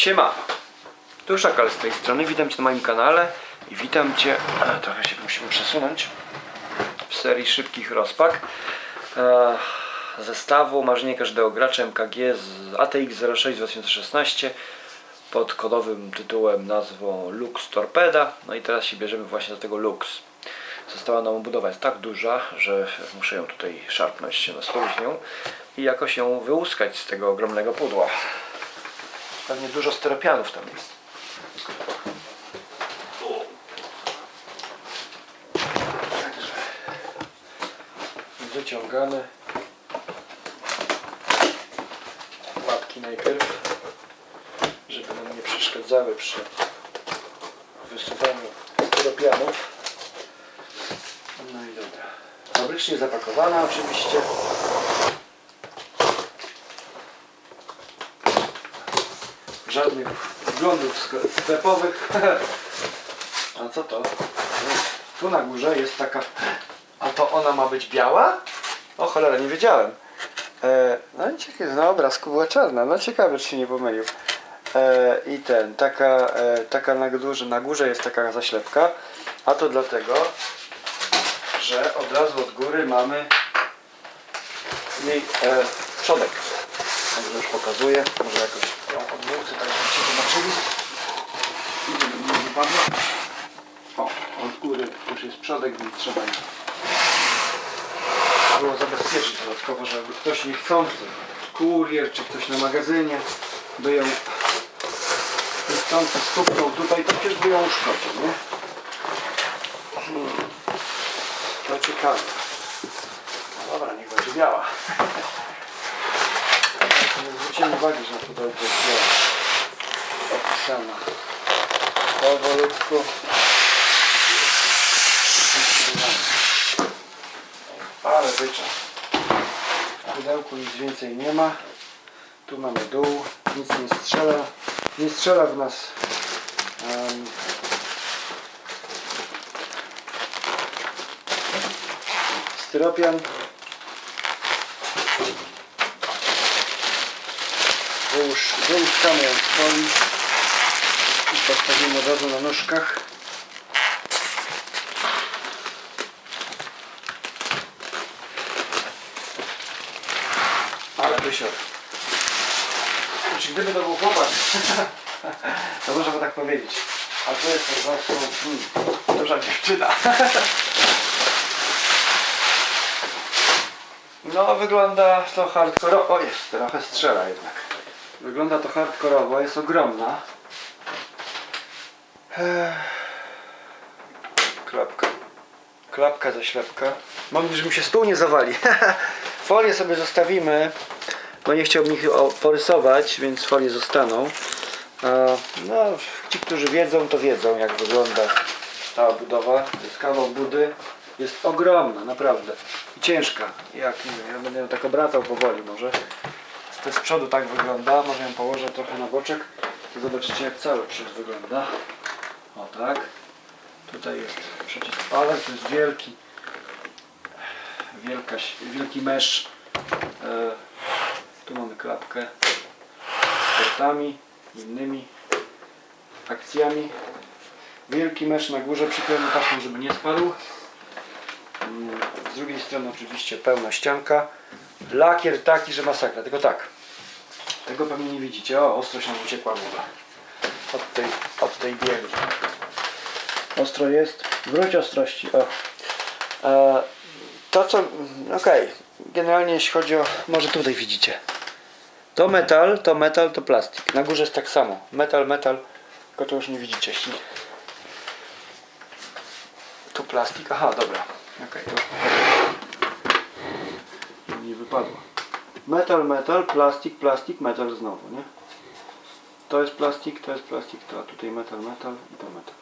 Siema! Tu Szakal z tej strony, witam Cię na moim kanale i witam Cię, trochę się musimy przesunąć, w serii szybkich rozpak e, zestawu Marzenie Każdego Gracza MKG z ATX 06 2016 pod kodowym tytułem, nazwą Lux Torpeda. No i teraz się bierzemy właśnie do tego Lux. Została nam budowa jest tak duża, że muszę ją tutaj szarpnąć się na nią i jakoś ją wyłuskać z tego ogromnego pudła. Pewnie dużo steropianów tam jest. Także wyciągamy łapki najpierw, żeby nam nie przeszkadzały przy wysuwaniu steropianów. No i dobra. Fabrycznie zapakowana oczywiście. Żadnych wglądów sk- sklepowych. A co to? Tu na górze jest taka. A to ona ma być biała? O cholera, nie wiedziałem. E, no ciekawe, na obrazku była czarna. No ciekawe, czy się nie pomylił. E, I ten, taka, e, taka na, górze, na górze jest taka zaślepka. A to dlatego, że od razu od góry mamy jej e, przodek. Także już pokazuję. Może jakoś ją odwrócę, tak żebyście zobaczyli. Żeby nie wypadło. O, od góry już jest przodek, więc trzeba było zabezpieczyć dodatkowo, żeby ktoś niechcący, kurier czy ktoś na magazynie by ją niechcący stuknął tutaj, to przecież by ją uszkodził, nie? Hmm. To ciekawe. No dobra, niech będzie biała. Nie zwróciłem uwagi, że to jest biała. Opisana. Powolutku. Ale bycza. W pudełku nic więcej nie ma. Tu mamy dół. Nic nie strzela. Nie strzela w nas em, styropian. Wyłóż, wyłuskamy ją z i postawimy od razu na nóżkach. Ale wysior. Znaczy, gdyby to był chłopak, to można by tak powiedzieć. A to jest po prostu hmm, duża dziewczyna. No, wygląda to hardkorowo. O, jest, trochę strzela jednak. Wygląda to hardkorowo, jest ogromna. Klapka. Klapka ze ślepka. Mam nadzieję, że mi się stół nie zawali. Folię sobie zostawimy, bo nie chciałbym ich porysować, więc folie zostaną. No, ci, którzy wiedzą, to wiedzą, jak wygląda cała budowa. Jest kawał budy. Jest ogromna, naprawdę. I ciężka. Jak nie wiem, ja będę ją tak obracał powoli może. To z przodu tak wygląda. Może ją położę trochę na boczek. To zobaczycie, jak cały przód wygląda. O tak. Tutaj jest przycisk power, to jest wielki wielka, wielki mesz. E, tu mamy klapkę z portami, innymi akcjami. Wielki mesz na górze przyklejony taśmą, żeby nie spadł. Mm, Z drugiej strony oczywiście pełna ścianka. Lakier taki, że masakra. Tylko tak. Tego pewnie nie widzicie. O, ostrość nam uciekła w ogóle. Od tej, od tej bieli. Ostro jest. Wróć ostrości. O. E, to co, okej, generalnie jeśli chodzi o, może tutaj widzicie. To metal, to metal, to plastik. Na górze jest tak samo. Metal, metal, tylko to już nie widzicie. Tu plastik, aha, dobra. Okej, to nie wypadło. Metal, metal, plastik, plastik, metal znowu, nie? To jest plastik, to jest plastik, to a tutaj metal, metal i to metal.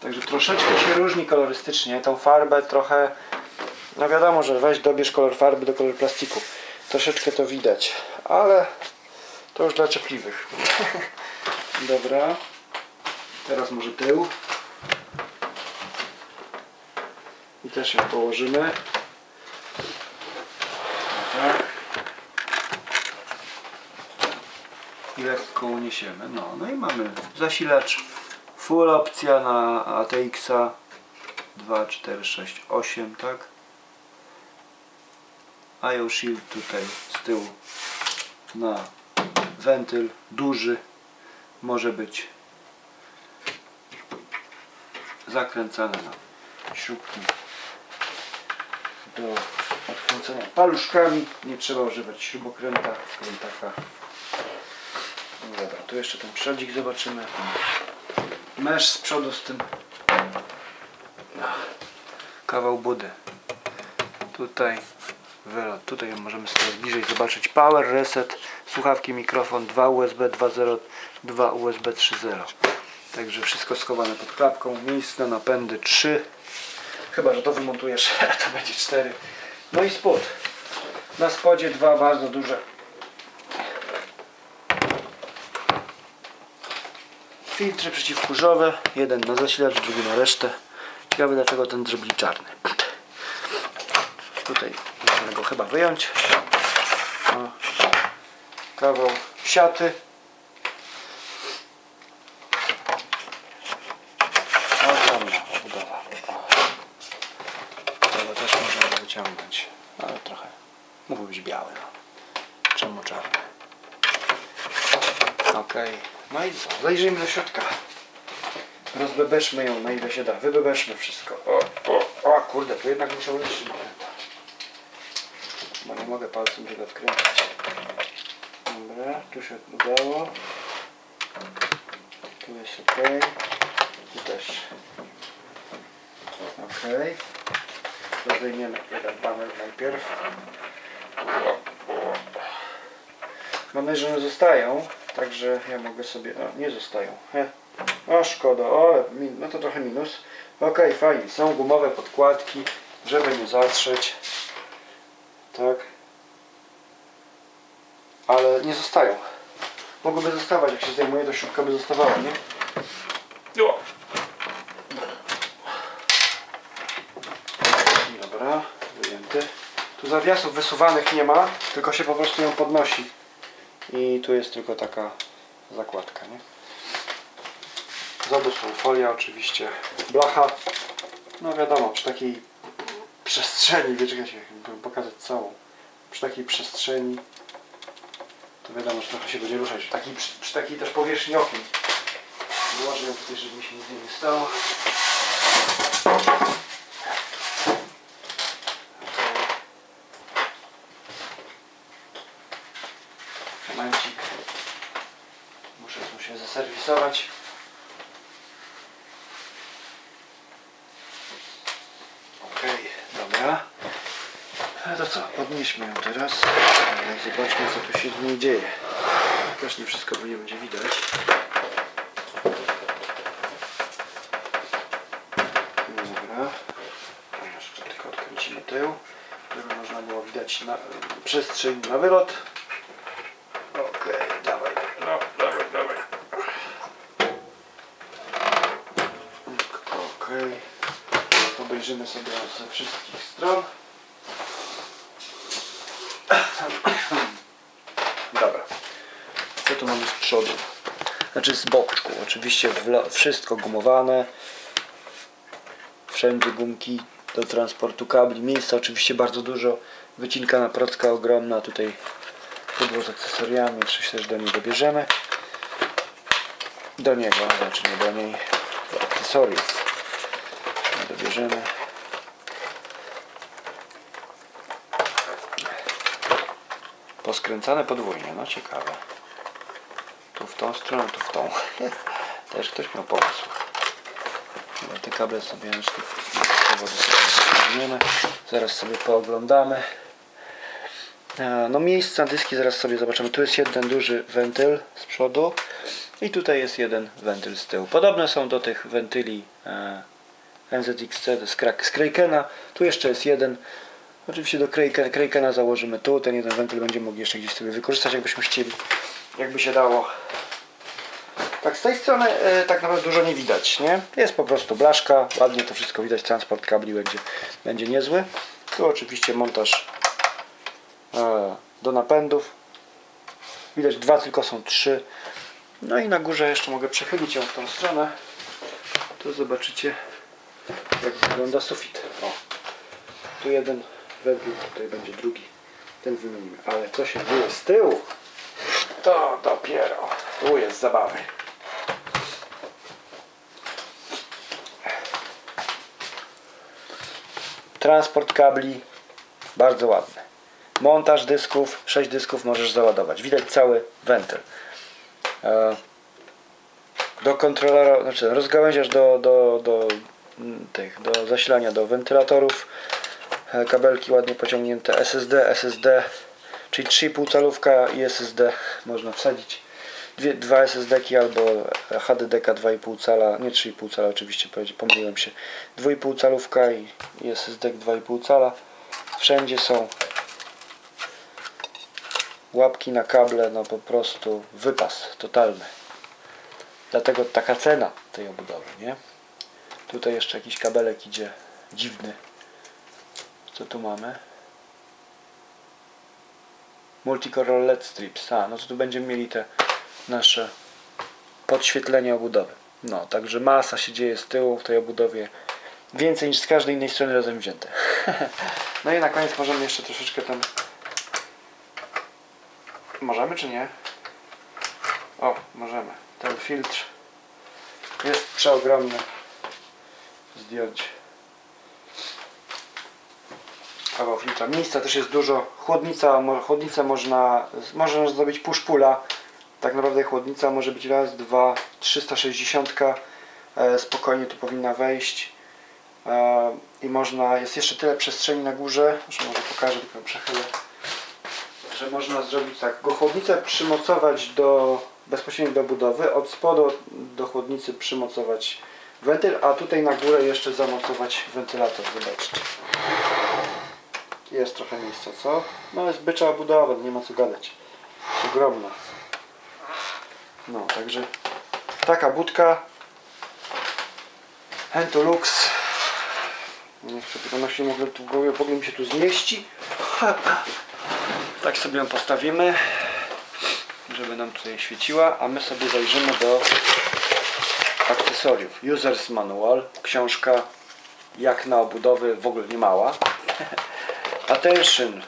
Także troszeczkę się różni kolorystycznie. Tą farbę trochę no wiadomo, że weź dobierz kolor farby do koloru plastiku. Troszeczkę to widać, ale to już dla czepliwych. Dobra. Teraz może tył. I też ją położymy. Tak. I lekko uniesiemy. No, no i mamy zasilacz. Full opcja na ATX-a 2, 4, 6, 8, tak? IO Shield tutaj z tyłu na wentyl duży może być zakręcany na śrubki do odkręcenia paluszkami. Nie trzeba używać śrubokręta, krętaka. No Dobra, tu jeszcze ten przodzik zobaczymy. Mesz z przodu z tym kawał budy. Tutaj wylot. Tutaj możemy sobie bliżej zobaczyć power, reset, słuchawki, mikrofon, 2 USB 2.0, 2 USB 3.0. Także wszystko schowane pod klapką. Miejsce na napędy 3. Chyba, że to wymontujesz, to będzie 4. No i spód. Na spodzie dwa bardzo duże filtry przeciwkurzowe. Jeden na zasilacz, drugi na resztę. Ciekawe dlaczego ten zrobili czarny. Tutaj możemy go chyba wyjąć. O, kawał siaty. Ogromna obudowa. Tego też możemy wyciągnąć. Ale trochę mógł być biały. No. Czemu czarny? Okej. No Zajrzyjmy do środka. Rozbebeszmy ją na ile się da. Wybebeszmy wszystko. O, o, o kurde, tu jednak muszę użyć śrubokręta. Bo nie mogę palcem tego odkręcić. Dobra, tu się udało. Tu jest ok. Tu też. Ok. Zdejmiemy jeden panel najpierw. Mam nadzieję, że one zostają, także ja mogę sobie... O, nie zostają. He. O, szkoda. O, no to trochę minus. Ok, fajnie. Są gumowe podkładki, żeby nie zatrzeć. Tak. Ale nie zostają. Mogłyby zostawać, jak się zdejmuje, to śrubka by zostawała, nie? O. Dobra, wyjęty. Tu zawiasów wysuwanych nie ma, tylko się po prostu ją podnosi. I tu jest tylko taka zakładka, nie? Z obu są folia oczywiście, blacha. No wiadomo, przy takiej przestrzeni, wiecie, bym pokazać całą. Przy takiej przestrzeni to wiadomo, że trochę się będzie ruszać. Taki, przy, przy takiej też powierzchni okien. Wyłożę ją tutaj, żeby mi się nic nie stało. Momencik. Muszę tu zaserwisować. Okej, dobra. A to co, podnieśmy ją teraz i zobaczmy co tu się z niej dzieje. Też nie wszystko nie będzie widać. Dobra. Jeszcze tylko odkręcimy tył, żeby można było widać na, przestrzeń na wylot. Okej, dawaj, no, dawaj, dawaj. Okej. Obejrzymy sobie ze wszystkich stron. Dobra. Co tu mamy z przodu? Znaczy z boczku. Oczywiście wszystko gumowane. Wszędzie gumki do transportu kabli. Miejsca oczywiście bardzo dużo. Wycinka na procka ogromna. Tutaj pudło z akcesoriami. Jeszcze się też do niej dobierzemy. Do niego, znaczy nie do niej. Do akcesoriów. Dobierzemy. Poskręcane podwójnie, no ciekawe. Tu w tą stronę, tu w tą. Też ktoś miał pomysł. Dobra, te kable sobie sobie. Zaraz sobie pooglądamy. E, No miejsca, dyski zaraz sobie zobaczymy. Tu jest jeden duży wentyl z przodu i tutaj jest jeden wentyl z tyłu. Podobne są do tych wentyli NZXC z, Krak- z Krakena. Tu jeszcze jest jeden. Oczywiście do Kraken- Krakena założymy tu. Ten jeden wentyl będziemy mogli jeszcze gdzieś sobie wykorzystać, jakbyśmy chcieli. Jakby się dało. Tak, z tej strony e, tak naprawdę dużo nie widać, nie? Jest po prostu blaszka, ładnie to wszystko widać, transport kabli będzie, będzie niezły. Tu oczywiście montaż e, do napędów. Widać dwa tylko są trzy. No i na górze jeszcze mogę przechylić ją w tą stronę. Tu zobaczycie jak wygląda sufit. O, tu jeden węgiel, tutaj będzie drugi. Ten wymienimy. Ale co się dzieje z tyłu? To dopiero. Tu jest zabawy. Transport kabli bardzo ładny. Montaż dysków, 6 dysków możesz załadować. Widać cały wentyl. E, Do kontrolera, znaczy rozgałęziasz do, do, do tych, do zasilania do wentylatorów. E, Kabelki ładnie pociągnięte. SSD, SSD, czyli 3,5 calówka i SSD można wsadzić. Dwie, dwa SSD-ki albo HDD-ka 2,5 cala, nie 3,5 cala oczywiście, pomyliłem się. 2,5 calówka i, i SSD 2,5 cala. Wszędzie są łapki na kable, no po prostu wypas totalny. Dlatego taka cena tej obudowy, nie? Tutaj jeszcze jakiś kabelek idzie dziwny. Co tu mamy? Multicore LED strips. A, no to tu będziemy mieli te nasze podświetlenie obudowy. No, także masa się dzieje z tyłu w tej obudowie. Więcej niż z każdej innej strony razem wzięte. no i na koniec możemy jeszcze troszeczkę ten Możemy czy nie? O, możemy. Ten filtr jest przeogromny. Zdjąć. Kawał filtra. Miejsca też jest dużo. Chłodnica, chłodnica można, można zrobić push-pula. Tak naprawdę chłodnica może być raz, dwa, 360. E, spokojnie tu powinna wejść. E, I można, jest jeszcze tyle przestrzeni na górze, że może pokażę, tylko przechylę że można zrobić tak, go chłodnicę przymocować do, bezpośrednio do budowy, od spodu do chłodnicy przymocować wentyl, a tutaj na górę jeszcze zamocować wentylator, zobaczcie. Jest trochę miejsca, co? No jest bycza budowa, nie ma co gadać. Ogromna. No, także taka budka nie chcę tylko na siłę, w ogóle w ogóle mi się tu zmieści. Tak sobie ją postawimy, żeby nam tutaj świeciła, a my sobie zajrzymy do akcesoriów. User's Manual, książka jak na obudowy, w ogóle nie mała. Attention,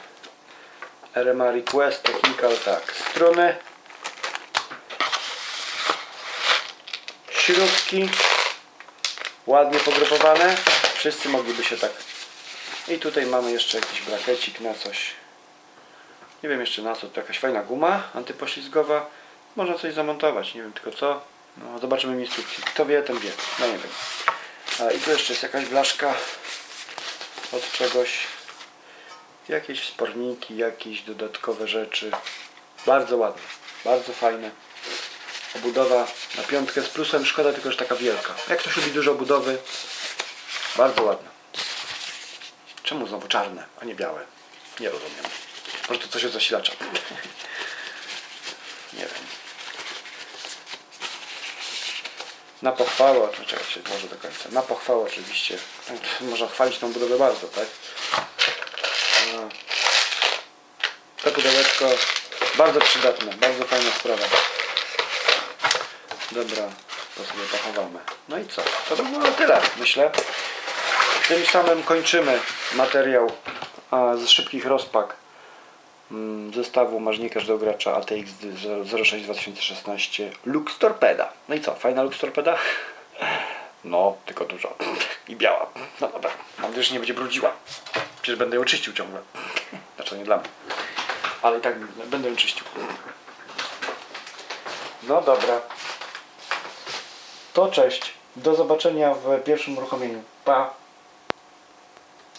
RMA Request, Technical, tak, struny, śrubki, ładnie pogrupowane, wszyscy mogliby się tak... I tutaj mamy jeszcze jakiś brakecik na coś. Nie wiem jeszcze na co, to jakaś fajna guma antypoślizgowa. Można coś zamontować, nie wiem tylko co. No, zobaczymy w instrukcji. Kto wie, ten wie. No nie wiem. A, I tu jeszcze jest jakaś blaszka od czegoś. Jakieś wsporniki, jakieś dodatkowe rzeczy. Bardzo ładne, bardzo fajne. Obudowa na piątkę z plusem. Szkoda tylko, że taka wielka. Jak ktoś lubi dużo budowy, bardzo ładna. Czemu znowu czarne, a nie białe? Nie rozumiem. Może to coś od zasilacza. Nie wiem. Na pochwałę, czekajcie, może do końca. Na pochwałę oczywiście. Można chwalić tą budowę bardzo, tak? To pudełeczko bardzo przydatne, bardzo fajna sprawa. Dobra, to sobie pochowamy. No i co? To by było tyle, myślę. Tym samym kończymy materiał z szybkich rozpak zestawu marźnika do gracza ATX 06 2016 Lux Torpeda. No i co? Fajna Lux Torpeda? No, tylko dużo. I biała. No dobra. Mam nadzieję, że nie będzie brudziła. Przecież będę ją czyścił ciągle. Znaczy nie dla mnie. Ale i tak będę ją czyścił. No dobra. To cześć. Do zobaczenia w pierwszym uruchomieniu. Pa.